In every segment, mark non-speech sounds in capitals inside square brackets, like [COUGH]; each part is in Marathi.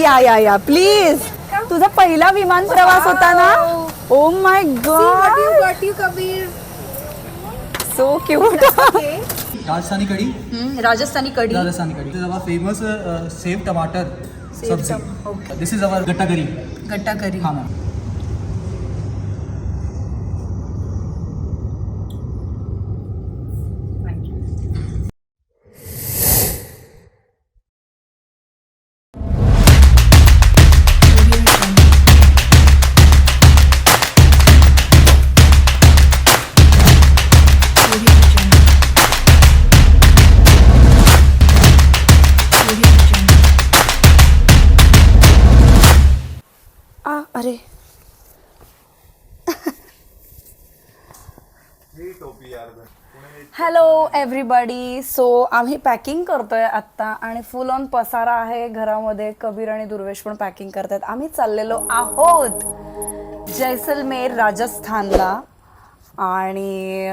या या या. प्लीज तुझा पहिला विमान प्रवास होता ना? Oh O my God. So cute. Rajasthani kadhi Rajasthani kadhi Rajasthani kadhi this is our famous sev tamatar sabzi this is our gatta curry gatta curry हाँ अरे. हॅलो एव्हरीबडी सो आम्ही पॅकिंग करतोय आत्ता आणि फुल ऑन पसारा आहे घरामध्ये. कबीर आणि दुर्वेश पण पॅकिंग करतायत. आम्ही चाललेलो आहोत जैसलमेर राजस्थानला. आणि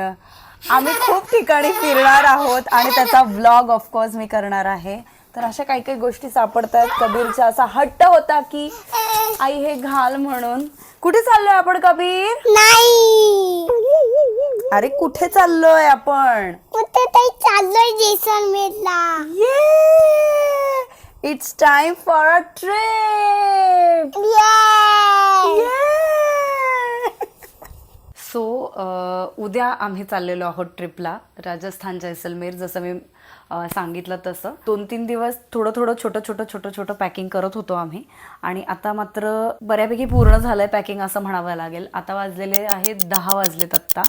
आम्ही खूप ठिकाणी फिरणार आहोत आणि त्याचा व्लॉग ऑफकोर्स मी करणार आहे. तर अशा काही काही गोष्टी सापडतात. कबीरचा असा हट्ट होता की आई हे घाल म्हणून. कुठे चाललोय आपण कबीर? नाही. अरे कुठे चाललोय आपण? कुठे तरी चाललोय जैसलमेरला. It's time for a trip so उद्या आम्ही चाललेलो आहोत ट्रिपला राजस्थान जैसलमेर जसं मी सांगितलं तसं. दोन तीन दिवस थोडं थोडं छोटं छोटं छोटं छोटं पॅकिंग करत होतो आम्ही. आणि आता मात्र बऱ्यापैकी पूर्ण झालं आहे पॅकिंग असं म्हणावं लागेल. आता वाजलेले आहेत दहा वाजलेत आत्ता.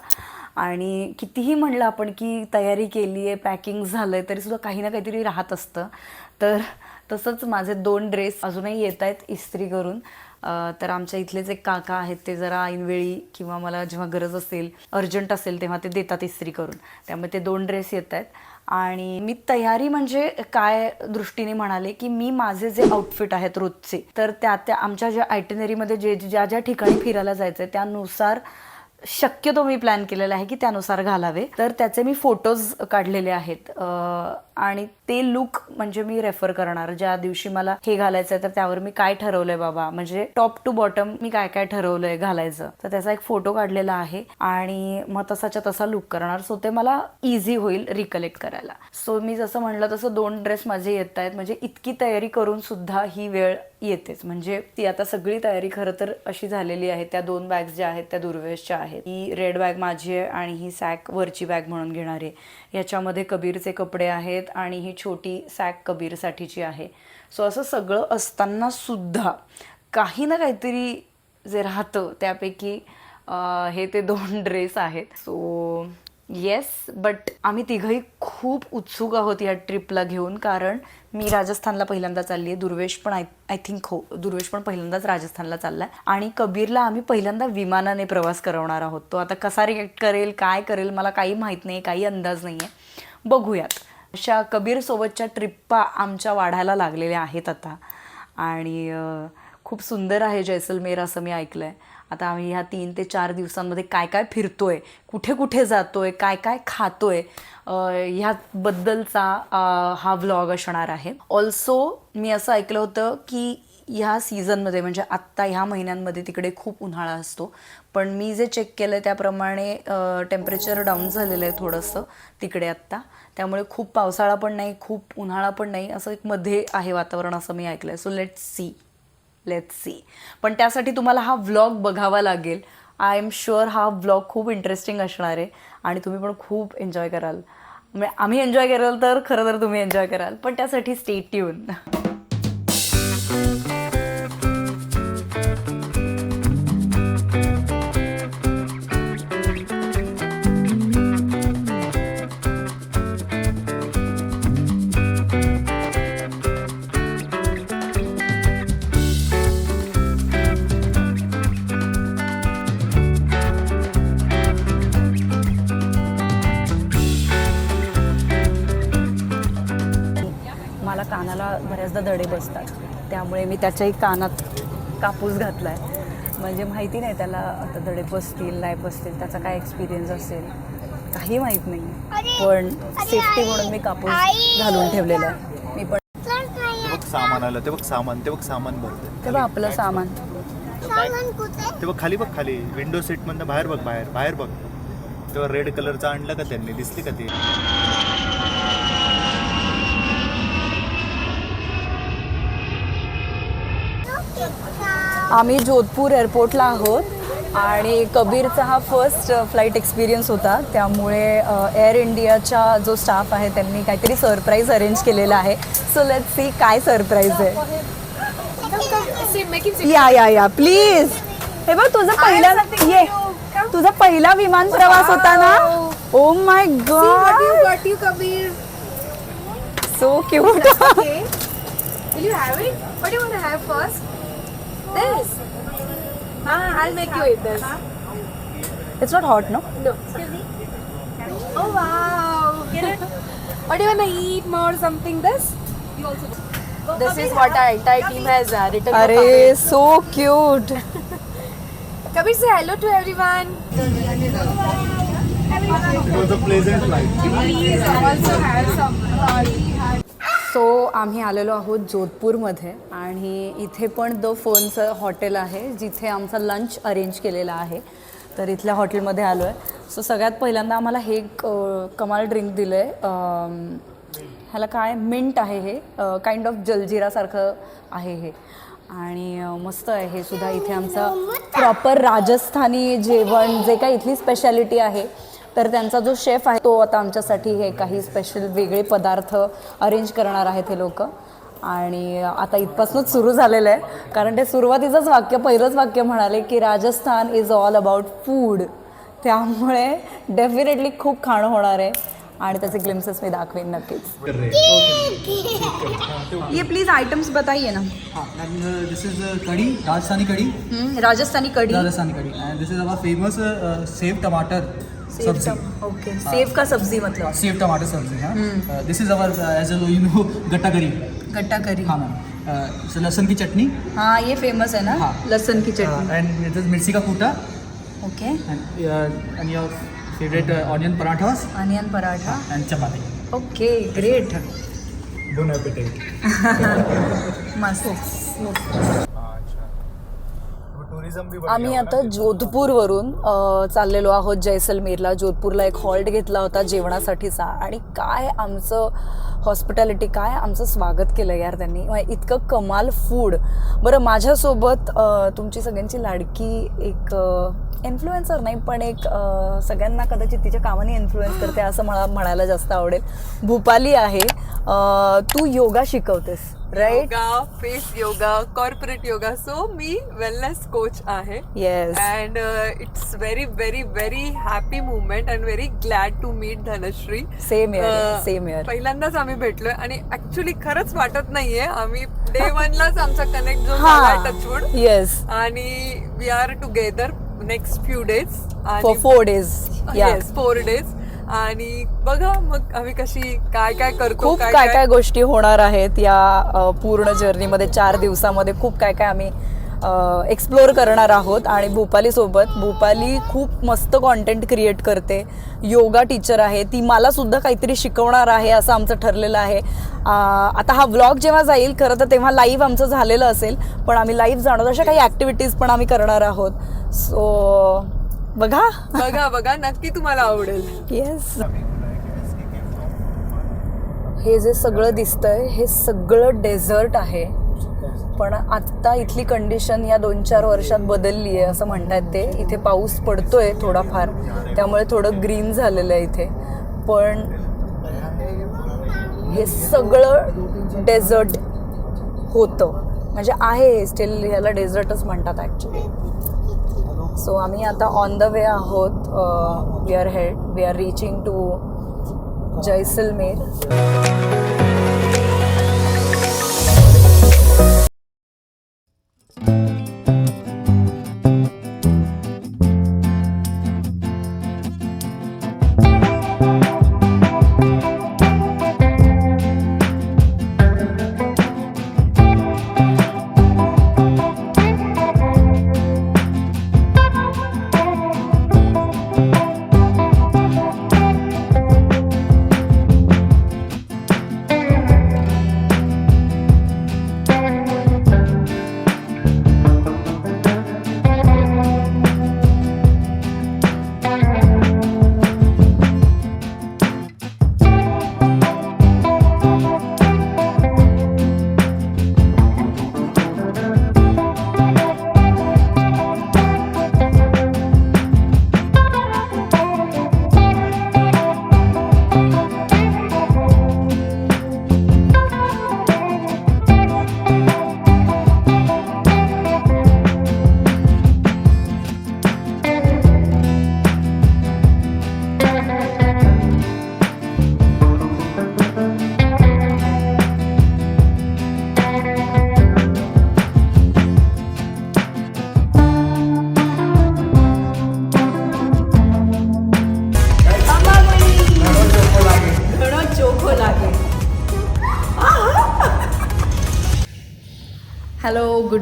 आणि कितीही म्हणलं आपण की तयारी केली आहे पॅकिंग झालं आहे तरीसुद्धा काही ना काहीतरी राहत असतं. तर तसंच माझे दोन ड्रेस अजूनही येत आहेत इस्त्री करून. तर आमच्या इथलेच एक काका आहेत ते जरा ऐनवेळी किंवा मला जेव्हा गरज असेल अर्जंट असेल तेव्हा ते देतात इस्त्री करून. त्यामुळे ते दोन ड्रेस येत आहेत. आणि मी तयारी म्हणजे काय दृष्टीने म्हणाले की मी माझे जे आउटफिट आहेत रोजचे तर त्या त्या आमच्या ज्या आयटिनरीमध्ये जे ज्या ज्या ठिकाणी फिरायला जायचं आहे त्यानुसार शक्यतो मी प्लॅन केलेला आहे की त्यानुसार घालावे. तर त्याचे मी फोटोज काढलेले आहेत. आणि ते लुक म्हणजे मी रेफर करणार. ज्या दिवशी मला हे घालायचं आहे तर त्यावर मी काय ठरवलंय बाबा? म्हणजे टॉप टू बॉटम मी काय काय ठरवलंय घालायचं? तर त्याचा एक फोटो काढलेला आहे आणि मग तसाच्या तसा लुक करणार. सो ते मला इझी होईल रिकलेक्ट करायला. सो मी जसं म्हणलं तसं दोन ड्रेस माझे येत आहेत म्हणजे इतकी तयारी करून सुद्धा ही वेळ येतेच. म्हणजे ती आता सगळी तयारी खरं तर अशी झालेली आहे. त्या दोन बॅग्स ज्या आहेत त्या दुर्वेशच्या आहेत. ही रेड बॅग माझी आहे आणि ही सॅक वरची बॅग म्हणून घेणार आहे. याच्यामध्ये कबीरचे कपडे आहेत आणि ही छोटी सॅक कबीरसाठीची आहे. सो असं सगळं असताना सुद्धा काही ना काहीतरी जे राहतं त्यापैकी हे ते दोन [LAUGHS] ड्रेस आहेत. सो येस बट आम्ही तिघही खूप उत्सुक आहोत या ट्रिपला घेऊन कारण मी राजस्थानला पहिल्यांदा चालली आहे दुर्वेश पण आय आय थिंक हो दुर्वेश पण पहिल्यांदाच राजस्थानला चालला आहे आणि कबीरला आम्ही पहिल्यांदा विमानाने प्रवास करवणार आहोत. तो आता कसा रिॲक्ट करेल काय करेल मला काही माहीत नाही काही अंदाज नाही आहे बघूयात. अशा कबीरसोबतच्या ट्रिप्पा आमच्या वाढायला लागलेल्या आहेत आता. आणि खूप सुंदर आहे जैसलमेर असं मी ऐकलं आहे आता आम्ही ह्या तीन ते चार दिवसांमध्ये काय काय फिरतो आहे कुठे कुठे जातो आहे काय काय खातो आहे ह्याबद्दलचा हा व्लॉग असणार आहे. ऑल्सो मी असं ऐकलं होतं की ह्या सीझनमध्ये म्हणजे आत्ता ह्या महिन्यांमध्ये तिकडे खूप उन्हाळा असतो. पण मी जे चेक केलं आहे त्याप्रमाणे टेम्परेचर डाऊन झालेलं आहे थोडंसं तिकडे आत्ता. त्यामुळे खूप पावसाळा पण नाही खूप उन्हाळा पण नाही असं एक मध्ये आहे वातावरण असं मी ऐकलं आहे so let see let see पण त्यासाठी तुम्हाला हा व्लॉग बघावा लागेल. आय एम शुअर हा व्लॉग खूप इंटरेस्टिंग असणार आहे आणि तुम्ही पण खूप एन्जॉय कराल. म्हणजे आम्ही एन्जॉय कराल तर खरं तर तुम्ही एन्जॉय कराल पण त्यासाठी स्टे ट्यून दडे बसतात. त्यामुळे मी त्याच्याही कानात कापूस घातला आहे म्हणजे माहिती नाही त्याला आता दडे बसतील नाही बसतील त्याचा काय एक्सपिरियन्स असेल? काही माहीत नाही. पण सेफ्टी म्हणून मी कापूस घालून ठेवलेला आहे. मी पण सामान आलं ते बघ सामान ते बघ सामान भरते ते बघ आपलं सामान. सामान कुठे? ते बघ खाली बघ खाली. विंडो सीट मधनं बाहेर बघ बाहेर बाहेर बघ. तेव्हा रेड कलरचं आणलं का त्यांनी? दिसली का ती? आम्ही जोधपूर एअरपोर्टला आहोत आणि कबीरचा हा फर्स्ट फ्लाईट एक्सपिरियन्स होता. त्यामुळे एअर इंडियाचा जो स्टाफ आहे त्यांनी काहीतरी सरप्राईज अरेंज केलेला आहे. सो लेट सी काय सरप्राईज आहे. या या या. प्लीज हे बघ तुझा पहिला ये. तुझा पहिला विमान प्रवास होता ना? ओ my god you, Kabir. So cute. Will you have it? What do you want to have first? This? Ah, I'll make you eat this. It's not hot, no? No. Excuse me? Oh, wow. [LAUGHS] what do you want to eat more? Something this? You also do. This is what our entire team has uh, written. Are so cute. [LAUGHS] Kabir, say hello to everyone. It was a pleasant flight. Please also have some. So आम्ही आलेलो आहोत जोधपूरमध्ये आणि इथे पण द फोनचं हॉटेल आहे जिथे आमचा लंच अरेंज केलेला आहे. तर इथल्या हॉटेलमध्ये आलो आहे सो सगळ्यात पहिल्यांदा आम्हाला हे एक कमाल ड्रिंक दिलं आहे ह्याला काय? मिंट आहे हे. काइंड ऑफ जलजिरासारखं आहे हे. आणि मस्त आहे हे सुद्धा. इथे आमचं प्रॉपर राजस्थानी जेवण जे काय इथली स्पेशालिटी आहे तर त्यांचा जो शेफ आहे तो आता आमच्यासाठी हे काही स्पेशल वेगळे पदार्थ अरेंज करणार आहेत हे लोक. आणि आता इथपासूनच सुरू झालेलं आहे. कारण ते सुरुवातीचंच वाक्य पहिलंच वाक्य म्हणाले की Rajasthan is all about food त्यामुळे डेफिनेटली खूप खाणं होणार आहे. आणि त्याचे ग्लिम्सेस मी दाखवेन नक्कीच. ये प्लीज आइटम्स बताइए ना. is uh, kadhi Rajasthani kadhi Rajasthani kadhi. Rajasthani this is our famous uh, sev tamatar. Okay sev का सब्ज़ी मतलब। सेव टमाटर सब्ज़ी हाँ? This is our as you know gatta curry gatta curry. हाँ मैम लहसुन की चटनी। हाँ ये फ़ेमस है ना हाँ। लहसुन की चटनी। एंड इट इज़ मिर्ची का कूटा। Okay uh, your favorite uh, onion parathas onion paratha and chapati. Okay great appetite मस्त आम्ही आता जोधपूरवरून चाललेलो आहोत जैसलमेरला जोधपूरला एक हॉल्ट घेतला होता जेवणासाठीचा. आणि काय आमचं हॉस्पिटॅलिटी काय आमचं स्वागत केलं यार त्यांनी. इतकं कमाल फूड बरं माझ्यासोबत तुमची सगळ्यांची लाडकी एक इन्फ्लुएन्सर नाही पण एक सगळ्यांना कदाचित तिच्या कामाने इन्फ्लुएन्स करते असं मला म्हणायला जास्त आवडेल. भूपाली आहे. तू yoga शिकवतेस. Right yoga face yoga corporate yoga so मी वेलनेस कोच आहे. Yes and it's very very very happy movement and very glad to meet Dhanashree same year same year पहिल्यांदाच आम्ही भेटलोय आणि ऍक्च्युली खरंच वाटत नाहीये. आम्ही डे वनलाच [LAUGHS] आमचा कनेक्ट जो टचवूड येस आणि we are together next few days for four days yes four days आणि बघा मग आम्ही कशी काय काय करतो खूप काय काय गोष्टी होणार आहेत या पूर्ण जर्नीमध्ये चार दिवसामध्ये खूप काय काय आम्ही एक्सप्लोअर करणार आहोत. आणि भूपाली सोबत भूपाली खूप मस्त कॉन्टेंट क्रिएट करते. योगा टीचर आहे ती मला सुद्धा काहीतरी शिकवणार आहे असं आमचं ठरलेलं आहे. आता हा व्लॉग जेव्हा जाईल खरं तर तेव्हा लाईव्ह आमचं झालेलं असेल पण आम्ही लाईव्ह जाणार अशा काही ॲक्टिव्हिटीज पण आम्ही करणार आहोत. सो बघा. बघा बघा नक्की तुम्हाला आवडेल. येस हे जे सगळं दिसतंय हे सगळं डेझर्ट आहे. पण आत्ता इथली कंडिशन या दोन चार वर्षात बदलली आहे असं म्हणतात ते. इथे पाऊस पडतोय थोडाफार. त्यामुळे थोडं ग्रीन झालेलं आहे इथे. पण हे सगळं डेझर्ट होतं. म्हणजे आहे स्टील ह्याला डेझर्टच म्हणतात ॲक्च्युली सो आम्ही आता ऑन द वे आहोत we are head we are reaching to Jaisalmer.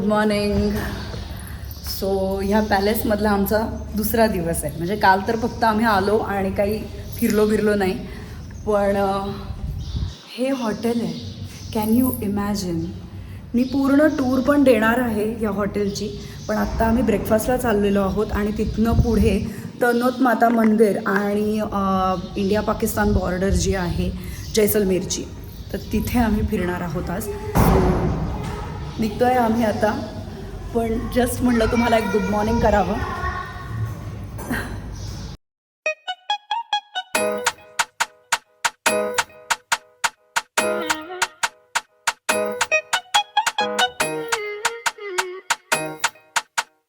Morning so ह्या पॅलेसमधला आमचा दुसरा दिवस आहे. म्हणजे काल तर फक्त आम्ही आलो आणि काही फिरलो बिरलो नाही. पण हे हॉटेल आहे. कॅन यू इमॅजिन मी पूर्ण टूर पण देणार आहे या हॉटेलची पण आत्ता आम्ही ब्रेकफास्टला चाललेलो आहोत आणि तिथनं पुढे तनोत माता मंदिर आणि इंडिया पाकिस्तान बॉर्डर जी आहे जैसलमेरची. तर तिथे आम्ही फिरणार आहोत आज. निघतो आहे आम्ही आता. पण जस्ट म्हणलं तुम्हाला एक गुड मॉर्निंग करावं.